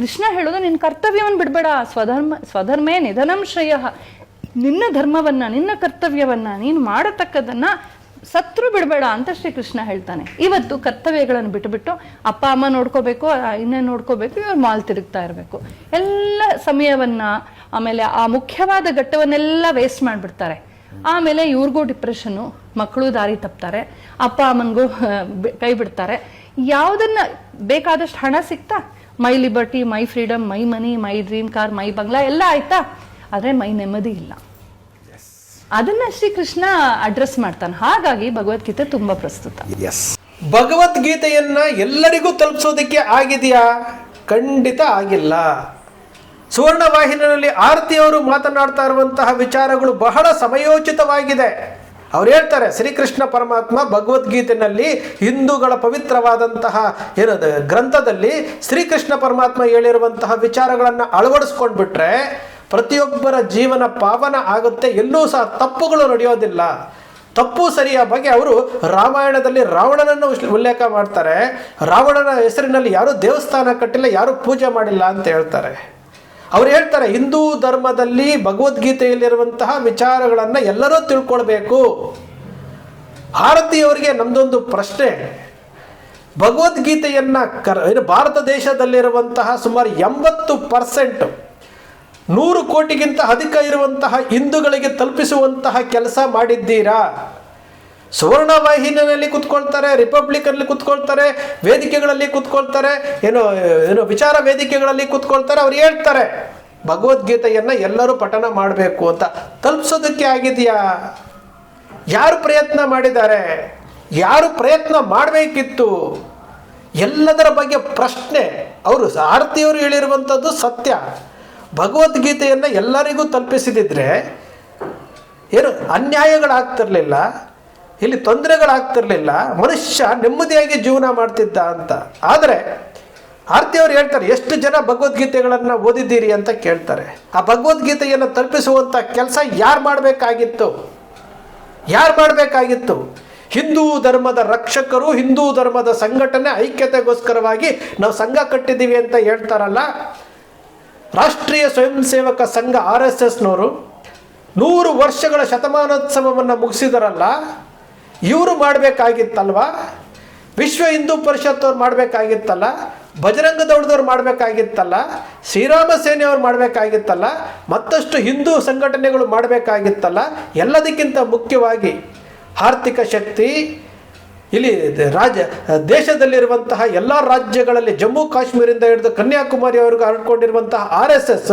ಕೃಷ್ಣ ಹೇಳೋದು ನಿನ್ನ ಕರ್ತವ್ಯವನ್ನು ಬಿಡಬೇಡ. ಸ್ವಧರ್ಮ, ಸ್ವಧರ್ಮೇ ನಿಧನಂ ಶ್ರೇಯ. ನಿನ್ನ ಧರ್ಮವನ್ನು, ನಿನ್ನ ಕರ್ತವ್ಯವನ್ನು, ನೀನು ಮಾಡತಕ್ಕದನ್ನು ಸತ್ರು ಬಿಡಬೇಡ ಅಂತ ಶ್ರೀಕೃಷ್ಣ ಹೇಳ್ತಾನೆ. ಇವತ್ತು ಕರ್ತವ್ಯಗಳನ್ನು ಬಿಟ್ಟುಬಿಟ್ಟು ಅಪ್ಪ, ಅಮ್ಮ ನೋಡ್ಕೋಬೇಕು ಇನ್ನೇ ನೋಡ್ಕೋಬೇಕು, ಇವ್ರು ಮಾಲ್ ತಿರುಗ್ತಾ ಇರಬೇಕು. ಎಲ್ಲ ಸಮಯವನ್ನು, ಆಮೇಲೆ ಆ ಮುಖ್ಯವಾದ ಘಟ್ಟವನ್ನೆಲ್ಲ ವೇಸ್ಟ್ ಮಾಡಿಬಿಡ್ತಾರೆ. ಆಮೇಲೆ ಇವ್ರಿಗೂ ಡಿಪ್ರೆಷನ್ನು ಮಕ್ಕಳು ದಾರಿ ತಪ್ತಾರೆ. ಅಪ್ಪ, ಅಮ್ಮನಿಗೂ ಕೈ ಬಿಡ್ತಾರೆ. ಯಾವುದನ್ನು ಬೇಕಾದಷ್ಟು ಹಣ ಸಿಗ್ತಾ my liberty my freedom my money my dream car my bungalow ಎಲ್ಲ ಆಯ್ತಾ? ಆದರೆ ಮೈ ನೆಮ್ಮದಿ ಇಲ್ಲ. ಅದನ್ನ ಶ್ರೀಕೃಷ್ಣ ಅಡ್ರೆಸ್ ಮಾಡ್ತಾನೆ. ಹಾಗಾಗಿ ಭಗವದ್ಗೀತೆ ತುಂಬಾ ಪ್ರಸ್ತುತ. ಎಸ್ ಭಗವದ್ಗೀತೆಯನ್ನ ಎಲ್ಲರಿಗೂ ತಲುಪಿಸೋದಕ್ಕೆ ಆಗಿದೆಯಾ? ಖಂಡಿತ ಆಗಿಲ್ಲ. ಸುವರ್ಣ ವಾಹಿನಿಯಲ್ಲಿ ಆರತಿಯವರು ಮಾತನಾಡ್ತಾ ಇರುವಂತಹ ವಿಚಾರಗಳು ಬಹಳ ಸಮಯೋಚಿತವಾಗಿದೆ. ಅವ್ರು ಹೇಳ್ತಾರೆ, ಶ್ರೀಕೃಷ್ಣ ಪರಮಾತ್ಮ ಭಗವದ್ಗೀತೆಯಲ್ಲಿ ಹಿಂದೂಗಳ ಪವಿತ್ರವಾದಂತಹ ಏನದು ಗ್ರಂಥದಲ್ಲಿ ಶ್ರೀಕೃಷ್ಣ ಪರಮಾತ್ಮ ಹೇಳಿರುವಂತಹ ವಿಚಾರಗಳನ್ನು ಅಳವಡಿಸ್ಕೊಂಡ್ಬಿಟ್ರೆ ಪ್ರತಿಯೊಬ್ಬರ ಜೀವನ ಪಾವನ ಆಗುತ್ತೆ, ಎಲ್ಲೂ ಸಹ ತಪ್ಪುಗಳು ನಡೆಯೋದಿಲ್ಲ. ತಪ್ಪು ಸರಿಯ ಬಗ್ಗೆ ಅವರು ರಾಮಾಯಣದಲ್ಲಿ ರಾವಣನನ್ನು ಉಲ್ಲೇಖ ಮಾಡ್ತಾರೆ. ರಾವಣನ ಹೆಸರಿನಲ್ಲಿ ಯಾರೂ ದೇವಸ್ಥಾನ ಕಟ್ಟಿಲ್ಲ, ಯಾರೂ ಪೂಜೆ ಮಾಡಿಲ್ಲ ಅಂತ ಹೇಳ್ತಾರೆ. ಅವ್ರು ಹೇಳ್ತಾರೆ, ಹಿಂದೂ ಧರ್ಮದಲ್ಲಿ ಭಗವದ್ಗೀತೆಯಲ್ಲಿರುವಂತಹ ವಿಚಾರಗಳನ್ನು ಎಲ್ಲರೂ ತಿಳ್ಕೊಳ್ಬೇಕು. ಭಾರತೀಯವರಿಗೆ ನಮ್ದೊಂದು ಪ್ರಶ್ನೆ. ಭಗವದ್ಗೀತೆಯನ್ನ ಕರ್ ಭಾರತ ದೇಶದಲ್ಲಿರುವಂತಹ ಸುಮಾರು ಎಂಬತ್ತು ಪರ್ಸೆಂಟ್, ನೂರು ಕೋಟಿಗಿಂತ ಅಧಿಕ ಇರುವಂತಹ ಹಿಂದೂಗಳಿಗೆ ತಲುಪಿಸುವಂತಹ ಕೆಲಸ ಮಾಡಿದ್ದೀರಾ? ಸುವರ್ಣ ವಾಹಿನಿಯಲ್ಲಿ ಕುತ್ಕೊಳ್ತಾರೆ ರಿಪಬ್ಲಿಕಲ್ಲಿ ಕುತ್ಕೊಳ್ತಾರೆ, ವೇದಿಕೆಗಳಲ್ಲಿ ಕುತ್ಕೊಳ್ತಾರೆ, ಏನು ಏನು ವಿಚಾರ ವೇದಿಕೆಗಳಲ್ಲಿ ಕುತ್ಕೊಳ್ತಾರೆ, ಅವ್ರು ಹೇಳ್ತಾರೆ, ಭಗವದ್ಗೀತೆಯನ್ನು ಎಲ್ಲರೂ ಪಠನ ಮಾಡಬೇಕು ಅಂತ. ತಲುಪಿಸೋದಕ್ಕೆ ಆಗಿದೆಯಾ? ಯಾರು ಪ್ರಯತ್ನ ಮಾಡಿದ್ದಾರೆ? ಯಾರು ಪ್ರಯತ್ನ ಮಾಡಬೇಕಿತ್ತು? ಎಲ್ಲದರ ಬಗ್ಗೆ ಪ್ರಶ್ನೆ. ಅವರು ಆರತಿಯವರು ಹೇಳಿರುವಂಥದ್ದು ಸತ್ಯ. ಭಗವದ್ಗೀತೆಯನ್ನು ಎಲ್ಲರಿಗೂ ತಲುಪಿಸಿದಿದ್ರೆ ಏನು ಅನ್ಯಾಯಗಳಾಗ್ತಿರ್ಲಿಲ್ಲ? ಇಲ್ಲಿ ತೊಂದರೆಗಳಾಗ್ತಿರ್ಲಿಲ್ಲ, ಮನುಷ್ಯ ನೆಮ್ಮದಿಯಾಗಿ ಜೀವನ ಮಾಡ್ತಿದ್ದ ಅಂತ. ಆದರೆ ಆರ್ತಿಯವರು ಹೇಳ್ತಾರೆ, ಎಷ್ಟು ಜನ ಭಗವದ್ಗೀತೆಗಳನ್ನು ಓದಿದ್ದೀರಿ ಅಂತ ಕೇಳ್ತಾರೆ. ಆ ಭಗವದ್ಗೀತೆಯನ್ನು ತಲುಪಿಸುವಂಥ ಕೆಲಸ ಯಾರು ಮಾಡಬೇಕಾಗಿತ್ತು? ಯಾರು ಮಾಡಬೇಕಾಗಿತ್ತು? ಹಿಂದೂ ಧರ್ಮದ ರಕ್ಷಕರು, ಹಿಂದೂ ಧರ್ಮದ ಸಂಘಟನೆ ಐಕ್ಯತೆಗೋಸ್ಕರವಾಗಿ ನಾವು ಸಂಘ ಕಟ್ಟಿದ್ದೀವಿ ಅಂತ ಹೇಳ್ತಾರಲ್ಲ, ರಾಷ್ಟ್ರೀಯ ಸ್ವಯಂ ಸೇವಕ ಸಂಘ ಆರ್ ಎಸ್ ಎಸ್ನವರು ನೂರು ವರ್ಷಗಳ ಶತಮಾನೋತ್ಸವವನ್ನು ಮುಗಿಸಿದಾರಲ್ಲ ಇವರು ಮಾಡಬೇಕಾಗಿತ್ತಲ್ವ? ವಿಶ್ವ ಹಿಂದೂ ಪರಿಷತ್ ಅವ್ರು ಮಾಡಬೇಕಾಗಿತ್ತಲ್ಲ? ಬಜರಂಗ ದೌಡದವ್ರು ಮಾಡಬೇಕಾಗಿತ್ತಲ್ಲ? ಶ್ರೀರಾಮ ಸೇನೆಯವ್ರು ಮಾಡಬೇಕಾಗಿತ್ತಲ್ಲ? ಮತ್ತಷ್ಟು ಹಿಂದೂ ಸಂಘಟನೆಗಳು ಮಾಡಬೇಕಾಗಿತ್ತಲ್ಲ? ಎಲ್ಲದಕ್ಕಿಂತ ಮುಖ್ಯವಾಗಿ ಆರ್ಥಿಕ ಶಕ್ತಿ, ಇಲ್ಲಿ ರಾಜ, ದೇಶದಲ್ಲಿರುವಂತಹ ಎಲ್ಲ ರಾಜ್ಯಗಳಲ್ಲಿ ಜಮ್ಮು ಕಾಶ್ಮೀರಿಂದ ಹಿಡಿದು ಕನ್ಯಾಕುಮಾರಿವರೆಗೂ ಹರಡ್ಕೊಂಡಿರುವಂತಹ ಆರ್ ಎಸ್ ಎಸ್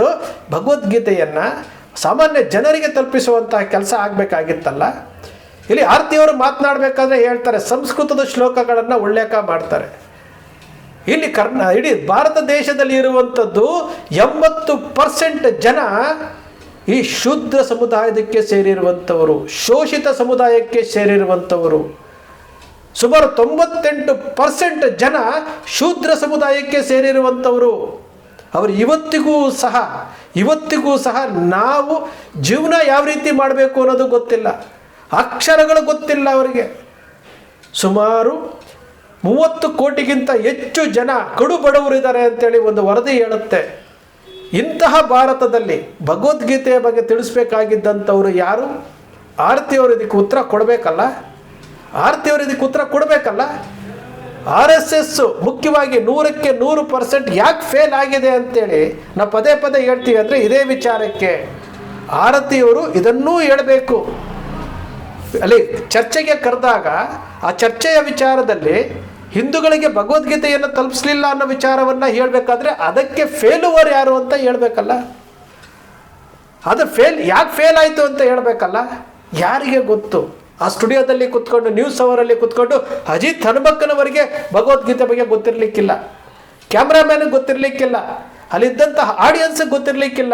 ಭಗವದ್ಗೀತೆಯನ್ನು ಸಾಮಾನ್ಯ ಜನರಿಗೆ ತಲುಪಿಸುವಂತಹ ಕೆಲಸ ಆಗಬೇಕಾಗಿತ್ತಲ್ಲ? ಇಲ್ಲಿ ಆರ್ತಿಯವರು ಮಾತನಾಡಬೇಕಾದ್ರೆ ಹೇಳ್ತಾರೆ, ಸಂಸ್ಕೃತದ ಶ್ಲೋಕಗಳನ್ನು ಉಲ್ಲೇಖ ಮಾಡ್ತಾರೆ. ಇಲ್ಲಿ ಕರ್ನಾ, ಇಡೀ ಭಾರತ ದೇಶದಲ್ಲಿ ಇರುವಂಥದ್ದು ಎಂಬತ್ತು ಪರ್ಸೆಂಟ್ ಜನ ಈ ಶೂದ್ರ ಸಮುದಾಯದಕ್ಕೆ ಸೇರಿರುವಂಥವರು, ಶೋಷಿತ ಸಮುದಾಯಕ್ಕೆ ಸೇರಿರುವಂಥವರು. ಸುಮಾರು ತೊಂಬತ್ತೆಂಟು ಪರ್ಸೆಂಟ್ ಜನ ಶೂದ್ರ ಸಮುದಾಯಕ್ಕೆ ಸೇರಿರುವಂಥವರು. ಅವರು ಇವತ್ತಿಗೂ ಸಹ ಇವತ್ತಿಗೂ ಸಹ ನಾವು ಜೀವನ ಯಾವ ರೀತಿ ಮಾಡಬೇಕು ಅನ್ನೋದು ಗೊತ್ತಿಲ್ಲ. ಅಕ್ಷರಗಳು ಗೊತ್ತಿಲ್ಲ ಅವರಿಗೆ. ಸುಮಾರು ಮೂವತ್ತು ಕೋಟಿಗಿಂತ ಹೆಚ್ಚು ಜನ ಕಡು ಬಡವರಿದ್ದಾರೆ ಅಂತೇಳಿ ಒಂದು ವರದಿ ಹೇಳುತ್ತೆ. ಇಂತಹ ಭಾರತದಲ್ಲಿ ಭಗವದ್ಗೀತೆಯ ಬಗ್ಗೆ ತಿಳಿಸ್ಬೇಕಾಗಿದ್ದಂಥವ್ರು ಯಾರು? ಆರತಿಯವರು ಇದಕ್ಕೆ ಉತ್ತರ ಕೊಡಬೇಕಲ್ಲ? ಆರತಿಯವರು ಇದಕ್ಕೆ ಉತ್ತರ ಕೊಡಬೇಕಲ್ಲ? ಆರ್ ಎಸ್ ಎಸ್ಸು ಮುಖ್ಯವಾಗಿ ನೂರಕ್ಕೆ ನೂರು ಪರ್ಸೆಂಟ್ ಯಾಕೆ ಫೇಲ್ ಆಗಿದೆ ಅಂತೇಳಿ ನಾವು ಪದೇ ಪದೇ ಹೇಳ್ತೀವಿ ಅಂದರೆ ಇದೇ ವಿಚಾರಕ್ಕೆ. ಆರತಿಯವರು ಇದನ್ನೂ ಹೇಳಬೇಕು. ಅಲ್ಲಿ ಚರ್ಚೆಗೆ ಕರೆದಾಗ ಆ ಚರ್ಚೆಯ ವಿಚಾರದಲ್ಲಿ ಹಿಂದೂಗಳಿಗೆ ಭಗವದ್ಗೀತೆಯನ್ನು ತಲುಪಿಸ್ಲಿಲ್ಲ ಅನ್ನೋ ವಿಚಾರವನ್ನು ಹೇಳಬೇಕಾದ್ರೆ ಅದಕ್ಕೆ ಫೇಲುವರ್ ಯಾರು ಅಂತ ಹೇಳಬೇಕಲ್ಲ? ಅದು ಫೇಲ್ ಯಾಕೆ ಫೇಲ್ ಆಯಿತು ಅಂತ ಹೇಳಬೇಕಲ್ಲ? ಯಾರಿಗೆ ಗೊತ್ತು? ಆ ಸ್ಟುಡಿಯೋದಲ್ಲಿ ಕುತ್ಕೊಂಡು ನ್ಯೂಸ್ ಅವರಲ್ಲಿ ಕುತ್ಕೊಂಡು ಅಜಿತ್ ಹನುಮಕ್ಕನವರಿಗೆ ಭಗವದ್ಗೀತೆ ಬಗ್ಗೆ ಗೊತ್ತಿರಲಿಕ್ಕಿಲ್ಲ. ಕ್ಯಾಮ್ರಾಮ್ಯಾನಿಗೆ ಗೊತ್ತಿರಲಿಕ್ಕಿಲ್ಲ. ಅಲ್ಲಿದ್ದಂತಹ ಆಡಿಯನ್ಸ್ಗೆ ಗೊತ್ತಿರಲಿಕ್ಕಿಲ್ಲ.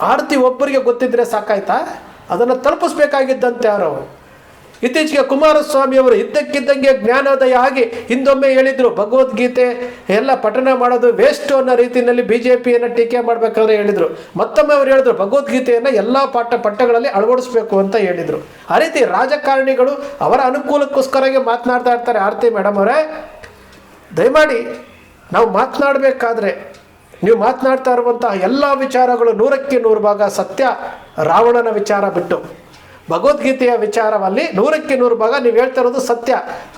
ಆರತಿ ಒಬ್ಬರಿಗೆ ಗೊತ್ತಿದ್ರೆ ಸಾಕಾಯ್ತಾ? ಅದನ್ನು ತಲುಪಿಸ್ಬೇಕಾಗಿದ್ದಂತೆ ಯಾರು ಇತ್ತೀಚೆಗೆ ಕುಮಾರಸ್ವಾಮಿ ಅವರು ಇದ್ದಕ್ಕಿದ್ದಂಗೆ ಜ್ಞಾನೋದಯ ಆಗಿ ಹಿಂದೊಮ್ಮೆ ಹೇಳಿದ್ರು, ಭಗವದ್ಗೀತೆ ಎಲ್ಲ ಪಠನ ಮಾಡೋದು ವೇಸ್ಟ್ ಅನ್ನೋ ರೀತಿಯಲ್ಲಿ ಬಿ ಜೆ ಪಿಯನ್ನು ಟೀಕೆ ಮಾಡಬೇಕಾದ್ರೆ ಹೇಳಿದರು. ಮತ್ತೊಮ್ಮೆ ಅವರು ಹೇಳಿದ್ರು, ಭಗವದ್ಗೀತೆಯನ್ನು ಎಲ್ಲ ಪಾಠ ಪಠ್ಯಗಳಲ್ಲಿ ಅಳವಡಿಸ್ಬೇಕು ಅಂತ ಹೇಳಿದರು. ಆ ರೀತಿ ರಾಜಕಾರಣಿಗಳು ಅವರ ಅನುಕೂಲಕ್ಕೋಸ್ಕರಗೆ ಮಾತನಾಡ್ತಾ ಇರ್ತಾರೆ ಆರತಿ ಮೇಡಮ್ ಅವರೇ. ದಯಮಾಡಿ ನಾವು ಮಾತನಾಡಬೇಕಾದ್ರೆ, ನೀವು ಮಾತನಾಡ್ತಾ ಇರುವಂತಹ ಎಲ್ಲ ವಿಚಾರಗಳು ನೂರಕ್ಕೆ ನೂರು ಭಾಗ ಸತ್ಯ, ರಾವಣನ ವಿಚಾರ ಬಿಟ್ಟು. ಭಗವದ್ಗೀತೆಯ ವಿಚಾರವಲ್ಲಿ ನೂರಕ್ಕೆ ನೂರು ಭಾಗ ನೀವು ಹೇಳ್ತಾ ಇರೋದು ಸತ್ಯ.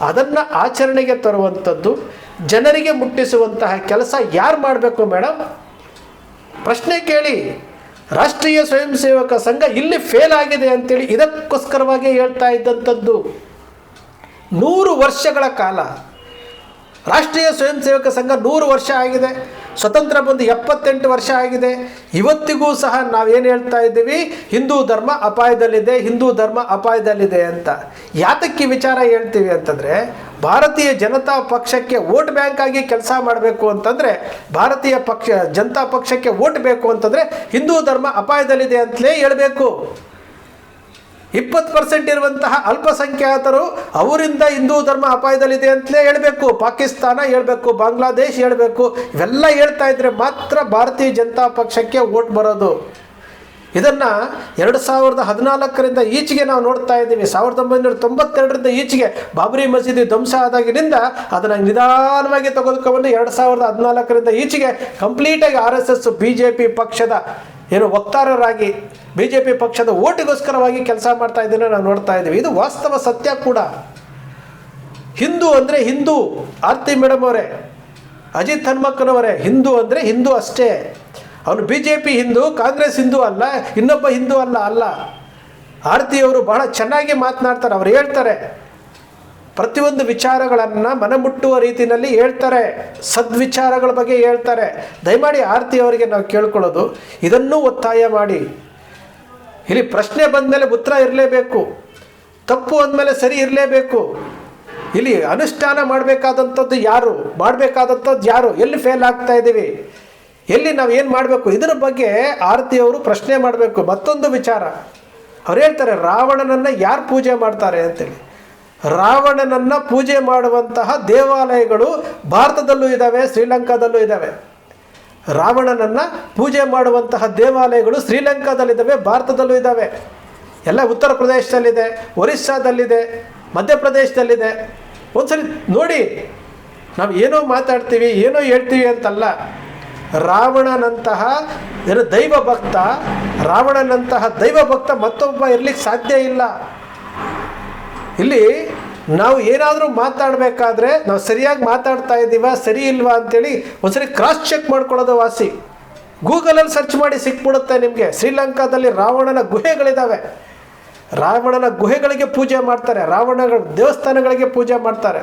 ಅದನ್ನು ಆಚರಣೆಗೆ ತರುವಂಥದ್ದು, ಜನರಿಗೆ ಮುಟ್ಟಿಸುವಂತಹ ಕೆಲಸ ಯಾರು ಮಾಡಬೇಕು ಮೇಡಮ್ ಪ್ರಶ್ನೆ ಕೇಳಿ. ರಾಷ್ಟ್ರೀಯ ಸ್ವಯಂ ಸೇವಕ ಸಂಘ ಇಲ್ಲಿ ಫೇಲ್ ಆಗಿದೆ ಅಂತೇಳಿ ಇದಕ್ಕೋಸ್ಕರವಾಗಿ ಹೇಳ್ತಾ ಇದ್ದಂಥದ್ದು. ನೂರು ವರ್ಷಗಳ ಕಾಲ ರಾಷ್ಟ್ರೀಯ ಸ್ವಯಂ ಸೇವಕ ಸಂಘ ನೂರು ವರ್ಷ ಆಗಿದೆ. ಸ್ವತಂತ್ರ ಬಂದು ಎಪ್ಪತ್ತೆಂಟು ವರ್ಷ ಆಗಿದೆ. ಇವತ್ತಿಗೂ ಸಹ ನಾವೇನು ಹೇಳ್ತಾ ಇದ್ದೀವಿ? ಹಿಂದೂ ಧರ್ಮ ಅಪಾಯದಲ್ಲಿದೆ, ಹಿಂದೂ ಧರ್ಮ ಅಪಾಯದಲ್ಲಿದೆ ಅಂತ. ಯಾತಕ್ಕೆ ವಿಚಾರ ಹೇಳ್ತೀವಿ ಅಂತಂದರೆ, ಭಾರತೀಯ ಜನತಾ ಪಕ್ಷಕ್ಕೆ ವೋಟ್ ಬ್ಯಾಂಕ್ ಆಗಿ ಕೆಲಸ ಮಾಡಬೇಕು ಅಂತಂದರೆ, ಭಾರತೀಯ ಪಕ್ಷ, ಜನತಾ ಪಕ್ಷಕ್ಕೆ ವೋಟ್ ಬೇಕು ಅಂತಂದರೆ ಹಿಂದೂ ಧರ್ಮ ಅಪಾಯದಲ್ಲಿದೆ ಅಂತಲೇ ಹೇಳಬೇಕು. ಇಪ್ಪತ್ತು ಪರ್ಸೆಂಟ್ ಇರುವಂತಹ ಅಲ್ಪಸಂಖ್ಯಾತರು ಅವರಿಂದ ಹಿಂದೂ ಧರ್ಮ ಅಪಾಯದಲ್ಲಿದೆ ಅಂತಲೇ ಹೇಳಬೇಕು. ಪಾಕಿಸ್ತಾನ ಹೇಳಬೇಕು, ಬಾಂಗ್ಲಾದೇಶ್ ಹೇಳಬೇಕು. ಇವೆಲ್ಲ ಹೇಳ್ತಾ ಇದ್ರೆ ಮಾತ್ರ ಭಾರತೀಯ ಜನತಾ ಪಕ್ಷಕ್ಕೆ ವೋಟ್ ಬರೋದು. ಇದನ್ನು ಎರಡು ಸಾವಿರದ ಹದಿನಾಲ್ಕರಿಂದ ಈಚೆಗೆ ನಾವು ನೋಡ್ತಾ ಇದ್ದೀವಿ. ಸಾವಿರದ ಒಂಬೈನೂರ ತೊಂಬತ್ತೆರಡರಿಂದ ಈಚೆಗೆ ಬಾಬರಿ ಮಸೀದಿ ಧ್ವಂಸ ಆದಾಗಿನಿಂದ ಅದನ್ನು ನಿಧಾನವಾಗಿ ತೆಗೆದುಕೊಂಡು ಎರಡು ಸಾವಿರದ ಹದಿನಾಲ್ಕರಿಂದ ಈಚೆಗೆ ಕಂಪ್ಲೀಟಾಗಿ R S S B J P ಪಕ್ಷದ ಏನು ವಕ್ತಾರರಾಗಿ ಬಿ ಜೆ ಪಿ ಪಕ್ಷದ ಓಟಿಗೋಸ್ಕರವಾಗಿ ಕೆಲಸ ಮಾಡ್ತಾ ಇದ್ದೇನೆ ನಾವು ನೋಡ್ತಾ ಇದ್ದೀವಿ. ಇದು ವಾಸ್ತವ ಸತ್ಯ ಕೂಡ. ಹಿಂದೂ ಅಂದರೆ ಹಿಂದೂ, ಆರ್ತಿ ಮೇಡಮ್ ಅವರೇ, ಅಜಿತ್ ಹನುಮಕ್ಕನವರೇ ಹಿಂದೂ ಅಂದರೆ ಹಿಂದೂ ಅಷ್ಟೇ. ಅವನು B J P Hindu, Congress Hindu ಅಲ್ಲ, ಇನ್ನೊಬ್ಬ ಹಿಂದೂ ಅಲ್ಲ ಅಲ್ಲ. ಆರ್ತಿಯವರು ಬಹಳ ಚೆನ್ನಾಗಿ ಮಾತನಾಡ್ತಾರೆ, ಅವ್ರು ಹೇಳ್ತಾರೆ. ಪ್ರತಿಯೊಂದು ವಿಚಾರಗಳನ್ನು ಮನಮುಟ್ಟುವ ರೀತಿಯಲ್ಲಿ ಹೇಳ್ತಾರೆ. ಸದ್ವಿಚಾರಗಳ ಬಗ್ಗೆ ಹೇಳ್ತಾರೆ. ದಯಮಾಡಿ ಆರತಿ ಅವರಿಗೆ ನಾವು ಕೇಳ್ಕೊಳ್ಳೋದು, ಇದನ್ನೂ ಒತ್ತಾಯ ಮಾಡಿ. ಇಲ್ಲಿ ಪ್ರಶ್ನೆ ಬಂದಮೇಲೆ ಉತ್ತರ ಇರಲೇಬೇಕು. ತಪ್ಪು ಅಂದಮೇಲೆ ಸರಿ ಇರಲೇಬೇಕು. ಇಲ್ಲಿ ಅನುಷ್ಠಾನ ಮಾಡಬೇಕಾದಂಥದ್ದು ಯಾರು? ಮಾಡಬೇಕಾದಂಥದ್ದು ಯಾರು? ಎಲ್ಲಿ ಫೇಲ್ ಆಗ್ತಾ ಇದ್ದೀವಿ? ಎಲ್ಲಿ ನಾವು ಏನು ಮಾಡಬೇಕು? ಇದರ ಬಗ್ಗೆ ಆರತಿಯವರು ಪ್ರಶ್ನೆ ಮಾಡಬೇಕು. ಮತ್ತೊಂದು ವಿಚಾರ. ಅವ್ರು ಹೇಳ್ತಾರೆ, ರಾವಣನನ್ನು ಯಾರು ಪೂಜೆ ಮಾಡ್ತಾರೆ ಅಂತೇಳಿ. ರಾವಣನನ್ನು ಪೂಜೆ ಮಾಡುವಂತಹ ದೇವಾಲಯಗಳು ಭಾರತದಲ್ಲೂ ಇದ್ದಾವೆ ಶ್ರೀಲಂಕಾದಲ್ಲೂ ಇದ್ದಾವೆ ರಾವಣನನ್ನು ಪೂಜೆ ಮಾಡುವಂತಹ ದೇವಾಲಯಗಳು ಶ್ರೀಲಂಕಾದಲ್ಲಿದ್ದಾವೆ ಭಾರತದಲ್ಲೂ ಇದ್ದಾವೆ ಎಲ್ಲ ಉತ್ತರ ಪ್ರದೇಶದಲ್ಲಿದೆ, ಒರಿಸ್ಸಾದಲ್ಲಿದೆ ಮಧ್ಯಪ್ರದೇಶದಲ್ಲಿದೆ ಒಂದ್ಸರಿ ನೋಡಿ, ನಾವು ಏನೋ ಮಾತಾಡ್ತೀವಿ, ಏನೋ ಹೇಳ್ತೀವಿ ಅಂತಲ್ಲ. ರಾವಣನಂತಹ ದೈವ ಭಕ್ತ ರಾವಣನಂತಹ ದೈವ ಭಕ್ತ ಮತ್ತೊಬ್ಬ ಇರ್ಲಿಕ್ಕೆ ಸಾಧ್ಯ ಇಲ್ಲ. ಇಲ್ಲಿ ನಾವು ಏನಾದರೂ ಮಾತಾಡಬೇಕಾದ್ರೆ ನಾವು ಸರಿಯಾಗಿ ಮಾತಾಡ್ತಾ ಇದ್ದೀವ, ಸರಿ ಇಲ್ವಾ ಅಂತೇಳಿ ಒಂದ್ಸರಿ ಕ್ರಾಸ್ ಚೆಕ್ ಮಾಡ್ಕೊಳ್ಳೋದು ವಾಸಿ. ಗೂಗಲಲ್ಲಿ ಸರ್ಚ್ ಮಾಡಿ ಸಿಕ್ಬಿಡುತ್ತೆ ನಿಮಗೆ. ಶ್ರೀಲಂಕಾದಲ್ಲಿ ರಾವಣನ ಗುಹೆಗಳಿದ್ದಾವೆ ರಾವಣನ ಗುಹೆಗಳಿಗೆ ಪೂಜೆ ಮಾಡ್ತಾರೆ. ರಾವಣಗಳ ದೇವಸ್ಥಾನಗಳಿಗೆ ಪೂಜೆ ಮಾಡ್ತಾರೆ.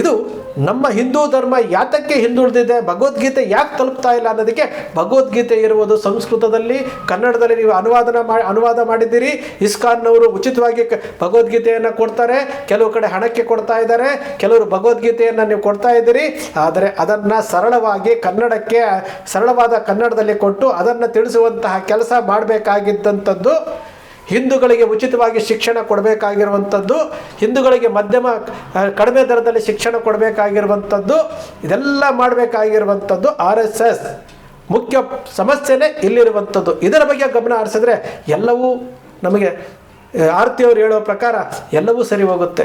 ಇದು ನಮ್ಮ ಹಿಂದೂ ಧರ್ಮ ಯಾತಕ್ಕೆ ಹಿಂದುಳಿದಿದೆ? ಭಗವದ್ಗೀತೆ ಯಾಕೆ ತಲುಪ್ತಾ ಇಲ್ಲ ಅನ್ನೋದಕ್ಕೆ ಭಗವದ್ಗೀತೆ ಇರುವುದು ಸಂಸ್ಕೃತದಲ್ಲಿ, ಕನ್ನಡದಲ್ಲಿ ನೀವು ಅನುವಾದನ ಮಾಡಿ ಅನುವಾದ ಮಾಡಿದ್ದೀರಿ. ಇಸ್ಕಾನ್ನವರು ಉಚಿತವಾಗಿ ಭಗವದ್ಗೀತೆಯನ್ನು ಕೊಡ್ತಾರೆ. ಕೆಲವು ಕಡೆ ಹಣಕ್ಕೆ ಕೊಡ್ತಾ ಇದ್ದಾರೆ. ಕೆಲವರು ಭಗವದ್ಗೀತೆಯನ್ನು ನೀವು ಕೊಡ್ತಾ ಇದ್ದೀರಿ. ಆದರೆ ಅದನ್ನು ಸರಳವಾಗಿ ಕನ್ನಡಕ್ಕೆ, ಸರಳವಾದ ಕನ್ನಡದಲ್ಲಿ ಕೊಟ್ಟು ಅದನ್ನು ತಿಳಿಸುವಂತಹ ಕೆಲಸ ಮಾಡಬೇಕಾಗಿದ್ದಂಥದ್ದು ಹಿಂದೂಗಳಿಗೆ ಉಚಿತವಾಗಿ ಶಿಕ್ಷಣ ಕೊಡಬೇಕಾಗಿರುವಂಥದ್ದು, ಹಿಂದೂಗಳಿಗೆ ಮಧ್ಯಮ ಕಡಿಮೆ ದರದಲ್ಲಿ ಶಿಕ್ಷಣ ಕೊಡಬೇಕಾಗಿರುವಂಥದ್ದು, ಇದೆಲ್ಲ ಮಾಡಬೇಕಾಗಿರುವಂಥದ್ದು ಆರ್ ಎಸ್ ಎಸ್. ಮುಖ್ಯ ಸಮಸ್ಯೆನೇ ಇಲ್ಲಿರುವಂಥದ್ದು. ಇದರ ಬಗ್ಗೆ ಗಮನ ಹರಿಸಿದ್ರೆ ಎಲ್ಲವೂ ನಮಗೆ ಆರ್ತಿಯವರು ಹೇಳೋ ಪ್ರಕಾರ ಎಲ್ಲವೂ ಸರಿ ಹೋಗುತ್ತೆ.